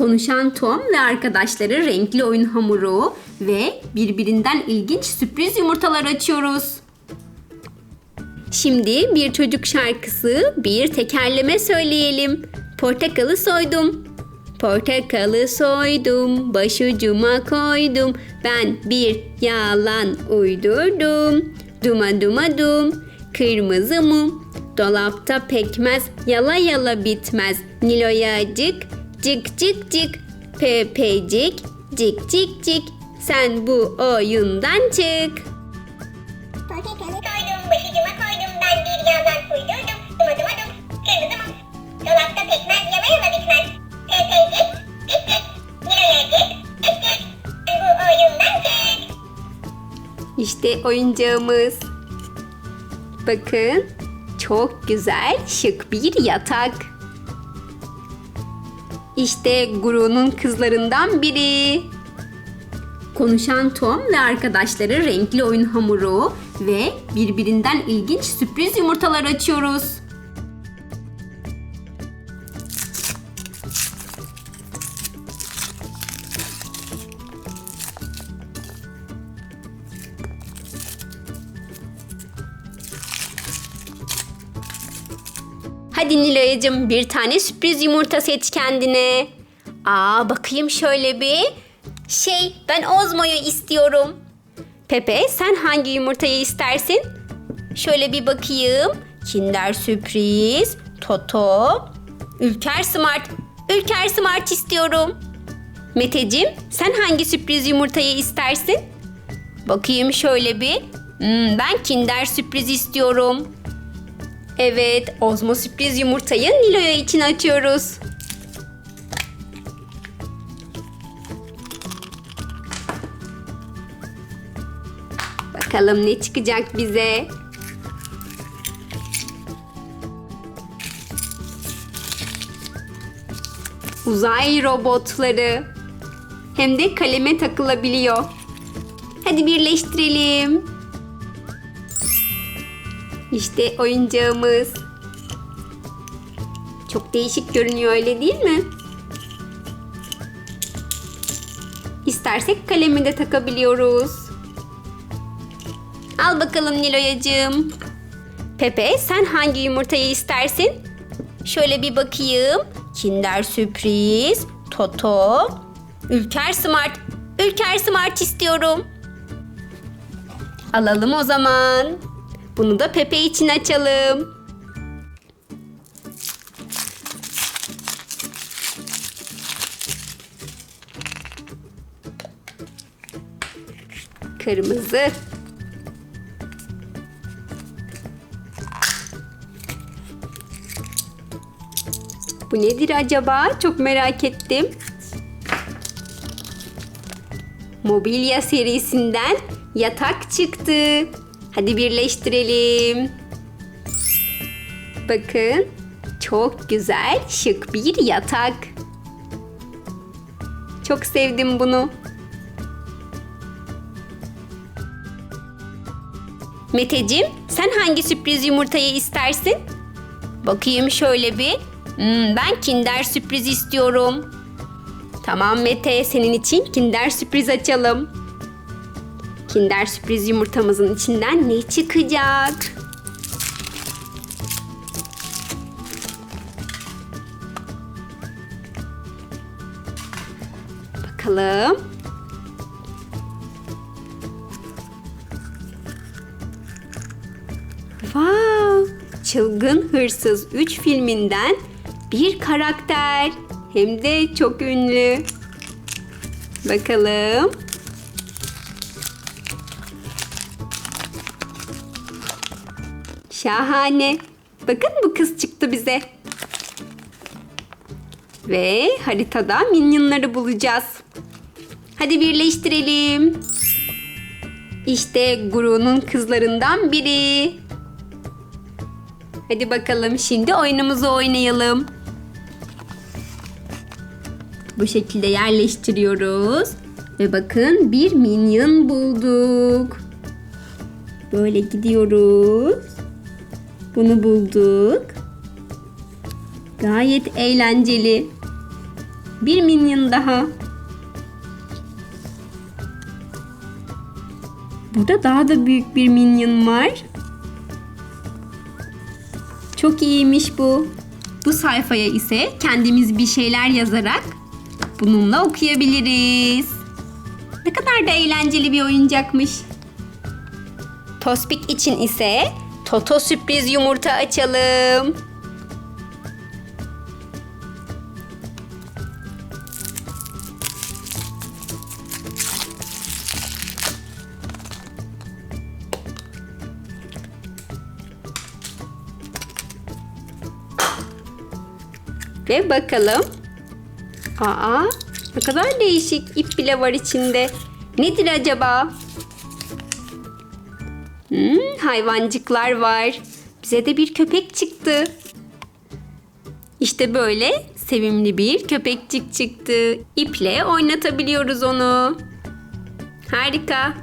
Konuşan Tom ve arkadaşları renkli oyun hamuru ve birbirinden ilginç sürpriz yumurtalar açıyoruz. Şimdi bir çocuk şarkısı, bir tekerleme söyleyelim. Portakalı soydum. Portakalı soydum, başucuma koydum. Ben bir yalan uydurdum. Duma duma dum, kırmızı mum. Dolapta pekmez, yala yala bitmez. Niloyacık, cık cık cık. Pepecik, cik cik cik. Sen bu oyundan çık. Koydum, başucuma koydum. Ben bir yalan uydurdum. Duma duma dum, kırmızı mum. Dolapta pekmez, yala yala bitmez. Tepecik, cik cik, yürüyecek, cik cik. Ben bu oyundan çık. İşte oyuncağımız. Bakın çok güzel şık bir yatak. İşte Guru'nun kızlarından biri. Konuşan Tom ve arkadaşları renkli oyun hamuru ve birbirinden ilginç sürpriz yumurtalar açıyoruz. Hadi Nilay'cığım bir tane sürpriz yumurta seç kendine. Aa bakayım şöyle bir. Şey ben Ozmo'yu istiyorum. Pepe sen hangi yumurtayı istersin? Şöyle bir bakayım. Kinder sürpriz, Toto, Ülker Smart. Ülker Smart istiyorum. Meteciğim sen hangi sürpriz yumurtayı istersin? Bakayım şöyle bir. Hmm, ben Kinder sürpriz istiyorum. Evet, Ozmo sürpriz yumurtayı Nilo'ya için açıyoruz. Bakalım ne çıkacak bize. Uzay robotları. Hem de kaleme takılabiliyor. Hadi birleştirelim. İşte oyuncağımız. Çok değişik görünüyor öyle değil mi? İstersek kalemi de takabiliyoruz. Al bakalım Niloyacığım. Pepe sen hangi yumurtayı istersin? Şöyle bir bakayım. Kinder sürpriz, Toto, Ülker Smart. Ülker Smart istiyorum. Alalım o zaman. Bunu da Pepe için açalım. Kırmızı. Bu nedir acaba? Çok merak ettim. Mobilya serisinden yatak çıktı. Hadi birleştirelim. Bakın. Çok güzel, şık bir yatak. Çok sevdim bunu. Meteciğim, sen hangi sürpriz yumurtayı istersin? Bakayım şöyle bir. Hmm, ben Kinder sürpriz istiyorum. Tamam Mete, senin için Kinder sürpriz açalım. Kinder sürpriz yumurtamızın içinden ne çıkacak? Bakalım. Wow! Çılgın Hırsız 3 filminden bir karakter. Hem de çok ünlü. Bakalım. Şahane. Bakın bu kız çıktı bize. Ve haritada minyonları bulacağız. Hadi birleştirelim. İşte Guru'nun kızlarından biri. Hadi bakalım şimdi oyunumuzu oynayalım. Bu şekilde yerleştiriyoruz. Ve bakın bir minyon bulduk. Böyle gidiyoruz. Bunu bulduk. Gayet eğlenceli. Bir minyon daha. Burada daha da büyük bir minyon var. Çok iyiymiş bu. Bu sayfaya ise kendimiz bir şeyler yazarak bununla okuyabiliriz. Ne kadar da eğlenceli bir oyuncakmış. Tospik için ise Toto sürpriz yumurta açalım. Ve bakalım. Aa, ne kadar değişik ip bile var içinde. Nedir acaba? Hmm, hayvancıklar var. Bize de bir köpek çıktı. İşte böyle sevimli bir köpekçik çıktı. İple oynatabiliyoruz onu. Harika.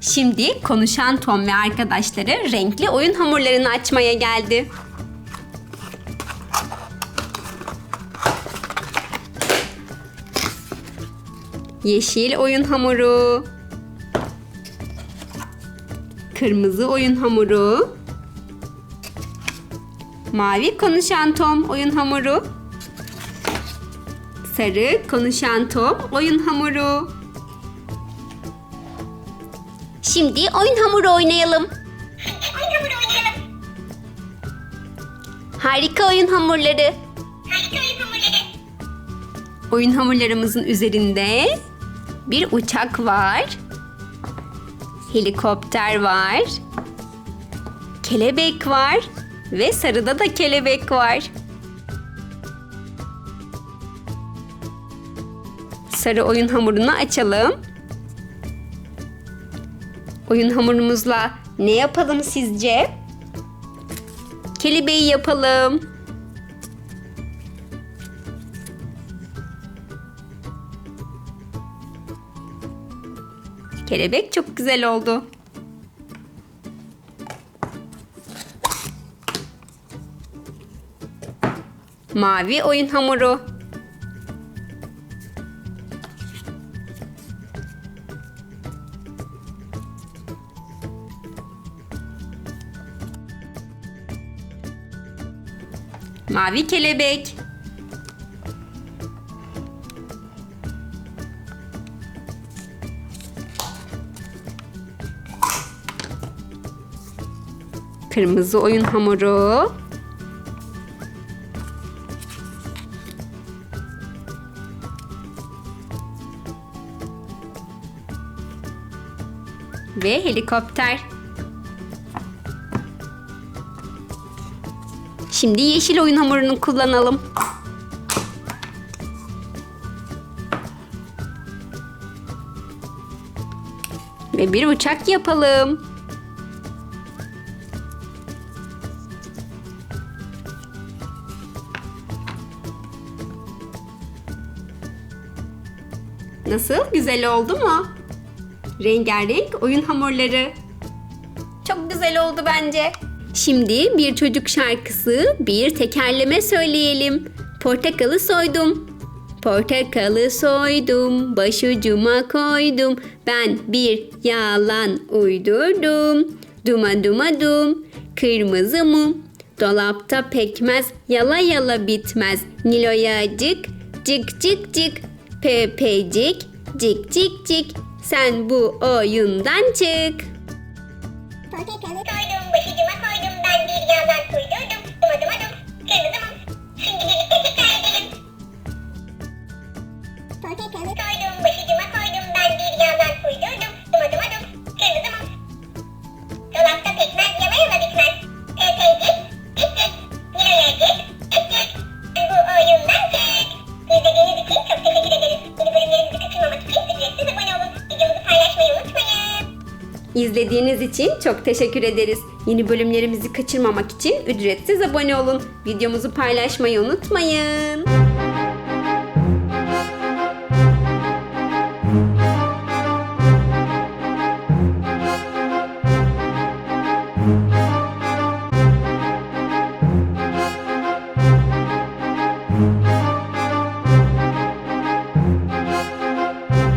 Şimdi konuşan Tom ve arkadaşları renkli oyun hamurlarını açmaya geldi. Yeşil oyun hamuru. Kırmızı oyun hamuru. Mavi konuşan Tom oyun hamuru. Sarı konuşan Tom oyun hamuru. Şimdi oyun hamuru oynayalım. Oyun hamuru oynayalım. Harika oyun hamurları. Harika oyun hamurları. Oyun hamurlarımızın üzerinde bir uçak var. Helikopter var. Kelebek var ve sarıda da kelebek var. Sarı oyun hamurunu açalım. Oyun hamurumuzla ne yapalım sizce? Kelebeği yapalım. Kelebek çok güzel oldu. Mavi oyun hamuru. Mavi kelebek. Kırmızı oyun hamuru. Ve helikopter. Şimdi yeşil oyun hamurunu kullanalım. Ve bir uçak yapalım. Nasıl? Güzel oldu mu? Rengarenk oyun hamurları. Çok güzel oldu bence. Şimdi bir çocuk şarkısı, bir tekerleme söyleyelim. Portakalı soydum. Portakalı soydum, başucuma koydum. Ben bir yalan uydurdum. Duma duma dum, kırmızı mum. Dolapta pekmez, yala yala bitmez. Niloyacık, cık cık cık. Pepecik, cik cik cik. Sen bu oyundan çık. Koydum, başucuma koydum. Ben bir yalan uydurdum. Duma duma dum. Kırmızı mum. Şimdi birlikte tekrar edelim. Koydum, İzlediğiniz için çok teşekkür ederiz. Yeni bölümlerimizi kaçırmamak için ücretsiz abone olun. Videomuzu paylaşmayı unutmayın.